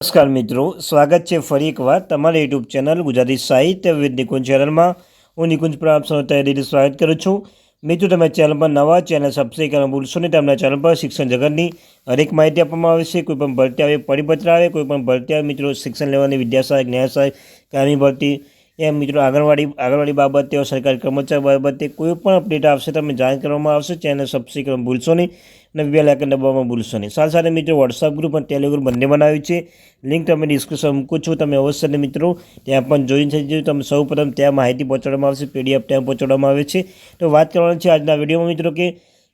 નમસ્કાર મિત્રો, સ્વાગત છે ફરી એકવાર તમારી યુટ્યુબ ચેનલ ગુજરાતી સાહિત્ય વિદ નિકુંજ ચેનલમાં. હું નિકુંજ પ્રાપ્ત આપ સૌ તૈયારી સ્વાગત કરું છું. મિત્રો, તમે ચેનલ પર નવા ચેનલ સબસ્ક્રાઈબ કરવા ભૂલશો નહીં. તમને ચેનલ પર શિક્ષણ જગતની હરેક માહિતી આપવામાં આવે છે. કોઈ પણ ભરતી આવે, પરિપત્ર આવે, કોઈ પણ ભરતી આવે, મિત્રો, શિક્ષણ લેવાની વિદ્યા સહાયક ન્યાય સહાયક કાનૂની ભરતી એમ મિત્રો, આંગણવાડી આંગણવાડી બાબતે સરકારી કર્મચારી બાબતે કોઈ પણ અપડેટ આવશે, તમે જાણ કરવામાં આવશે, ચેનલ સબસ્ક્રાઈબ કરવા ભૂલશો નહીં અને બે લાઇકન દબાવવામાં ભૂલશો નહીં. સાથે સાથે મિત્રો વોટ્સઅપ ગ્રુપ અને ટેલિગ્રુપ બંને બનાવ્યું છે. લિંક તમે ડિસ્ક્રિપ્શન મૂકું છું. તમે અવશ્ય મિત્રો, ત્યાં પણ જોઈન થઈ જજો. તમે સૌ પ્રથમ ત્યાં માહિતી પહોંચાડવામાં આવશે પીડીએફ ત્યાં પહોંચાડવામાં આવે છે. તો વાત કરવાની છે આજના વિડીયોમાં મિત્રો કે,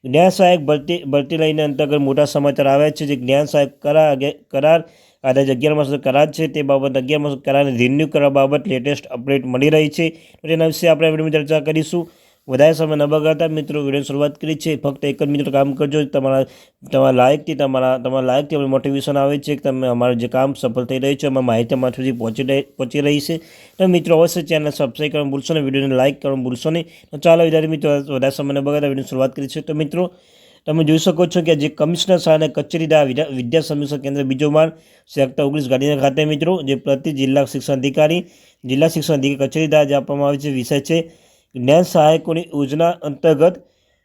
જ્ઞાન સહાયક ભરતી ભરતી લઈને અંતર્ગત મોટા સમાચાર આવ્યા છે. જે જ્ઞાન સહાયક કરાર કરાર આધાર અગિયાર માસ કરાર છે. તે બાબત અગિયાર માસ કરારને રિન્યૂ કરવા બાબત લેટેસ્ટ અપડેટ મળી રહી છે. તો તેના વિશે આપણે વિડીયોમાં ચર્ચા કરીશું. વધારે સમય ન બગાડતા મિત્રો વીડિયો શરૂઆત કરી છે ફક્ત એક જ મિત્રો કામ કરજો. તમારા તમારા લાયકથી, તમારા તમારા લાયકથી અમને મોટિવેશન આવે છે કે તમે અમારું જે કામ સફળ થઈ રહ્યું છે, અમારી માહિતી અમારા સુધી પહોંચી રહી પહોંચી રહી છે. તો મિત્રો, અવશ્ય ચેનલ સબસ્ક્રાઈબ કરવાનું ભૂલશો નહીં, વિડીયોને લાઇક કરવાનું ભૂલશો નહીં. ચાલો વિદ્યાર્થી મિત્રો, વધારે સમય ન બગાડતા વીડિયો શરૂઆત કરી છે તો મિત્રો તમે જોઈ શકો છો કે જે કમિશનર શાળા કચેરીના વિદ્યા સમીક્ષા કેન્દ્ર બીજો માળ સેક્ટર ઓગણીસ ગાંધીનગર ખાતે મિત્રો, જે પ્રતિ જિલ્લા શિક્ષણ અધિકારી, જિલ્લા શિક્ષણ અધિકારી કચેરીદાર જે આપવામાં આવે છે, વિષય છે, જ્ઞાન સહાયકોની યોજના અંતર્ગત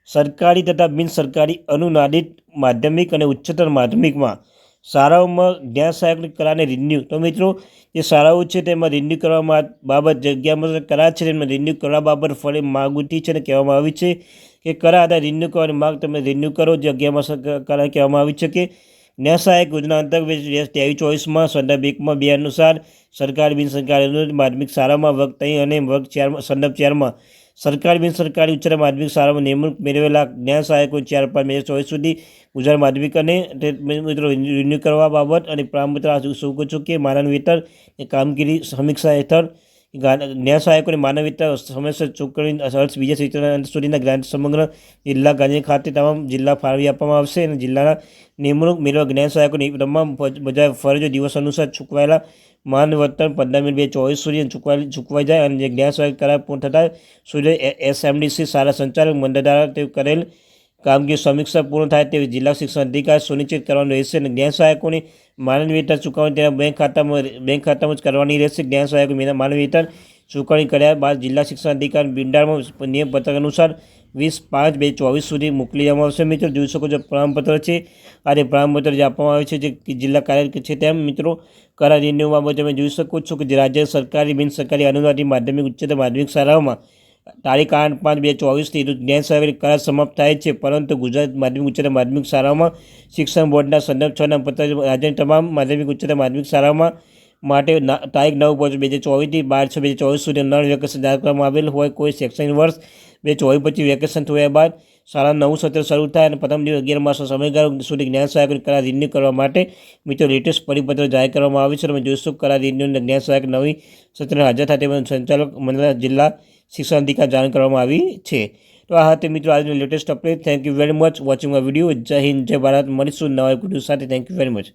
સરકારી તથા બિન સરકારી અનુનાદિત માધ્યમિક અને ઉચ્ચતર માધ્યમિકમાં શાળાઓમાં જ્ઞાન સહાયકની કરારને રિન્યૂ તો મિત્રો, જે શાળાઓ છે તેમાં રિન્યૂ કરવા બાબત જગ્યામાં કરાર છે તેમાં રિન્યૂ કરવા બાબત ફરી માગ ઉઠી છે અને કહેવામાં આવી છે કે કરા આધાર રિન્યૂ કરવાની માગ તમે રિન્યૂ કરો જગ્યામાં કરાર કહેવામાં આવી છે કે જ્ઞાન સહાયક યોજના અંતર્ગત ત્રેવીસ, ચોવીસમાં સંદર્ભ એકમાં બે અનુસાર સરકાર બિન સરકારી માધ્યમિક શાળામાં વર્ગ ત્રણ અને વર્ગ ચારમાં સંદર્ભ ચારમાં સરકારી બિન સરકારી ઉચ્ચતર માધ્યમિક શાળામાં નિમણૂક મેળવેલા જ્ઞાન સહાયકો ચાર પાંચ બે હજાર સુધી ગુજરાત માધ્યમિક અને મિત્રો રિન્યૂ કરવા બાબત અને પ્રામપત્ર શું કહું છું કે માનવ વેતન કામગીરી સમીક્ષા હેઠળ ન્યાય સહાયકોને માનવીતા સમયસર ચૂકવણી અર્થ બીજા અંત સુધીના ગ્રાન્ટ સમગ્ર જિલ્લા ગાંધી ખાતે તમામ જિલ્લા ફાળવી આપવામાં આવશે અને જિલ્લાના નિમણૂક મેળવવા જ્ઞાન સહાયકોની તમામ બધા ફરજો દિવસ અનુસાર ચૂકવાયેલા માન વર્તન પંદર મિનિટ બે ચોવીસ સુધી ચૂકવાઈ ચૂકવાઈ જાય અને જ્ઞાન સહાયક કરાર પૂર્ણ થતાં સુધી એસએમડીસી સારા સંચાલક મંડળ દ્વારા તે કરેલ કામગીરી સમીક્ષા પૂર્ણ થાય તેવી જિલ્લા શિક્ષણ અધિકારી સુનિશ્ચિત કરવાનું રહેશે અને જ્ઞાન સહાયકોની માનવ વેતન ચૂકવણી તેના બેંક ખાતામાં બેંક ખાતામાં જ કરવાની રહેશે. જ્ઞાન સહાયકો માનવ વેતન ચૂકવણી કર્યા બાદ જિલ્લા શિક્ષણ અધિકારી બિંડાળમાં નિયમ પત્રક અનુસાર વીસ પાંચ બે ચોવીસ સુધી મોકલી દેવામાં આવશે. મિત્રો, જોઈ શકો છો પ્રમાણપત્ર છે. અને પ્રમાણપત્ર જે આપવામાં આવે છે જે જિલ્લા કાર્ય છે તેમ, મિત્રો, કરાર રિન્યુ બાબત તમે જોઈ શકો છો કે રાજ્ય સરકારી બિન સરકારી અનુદાનિત માધ્યમિક ઉચ્ચતર માધ્યમિક શાળાઓમાં તારીખ આઠ પાંચ બે ચોવીસથી જ્ઞાન સહાયક કરાર સમાપ્ત થાય છે, પરંતુ ગુજરાત માધ્યમિક ઉચ્ચતર માધ્યમિક શાળાઓમાં શિક્ષણ બોર્ડના સંદર્ભ છના પત્ર રાજ્યની તમામ માધ્યમિક ઉચ્ચતર માધ્યમિક શાળાઓમાં માટે તારીખ નવ પાંચ બે હજાર ચોવીસથી બાર છ બે હજાર ચોવીસ સુધી નળ વેકેશન જાહેર કરવામાં આવેલ હોય કોઈ શૈક્ષણિક વર્ષ બે ચોવીસ પછી વેકેશન થયા બાદ શાળા નવું સત્ર શરૂ થાય અને પ્રથમ દિવસ અગિયાર માસનો સમયગાળો સુધી જ્ઞાન સહાયક કરાર રિન્યુ કરવા માટે મિત્રો લેટેસ્ટ પરિપત્ર જાહેર કરવામાં આવે છે. તમે જોઈશું કરાર રિન્યુ જ્ઞાન સહાયક નવી સત્રને હાજર થાય તેમાં સંચાલક મંડળ જિલ્લા શિક્ષણ અધિકાર જાણ કરવામાં આવી છે. તો આ હતી મિત્રો આજનું latest update thank you very much watching a video જય હિન્દ, જય ભારત. મળીશું નવા વીડિયો સાથે. Thank you very much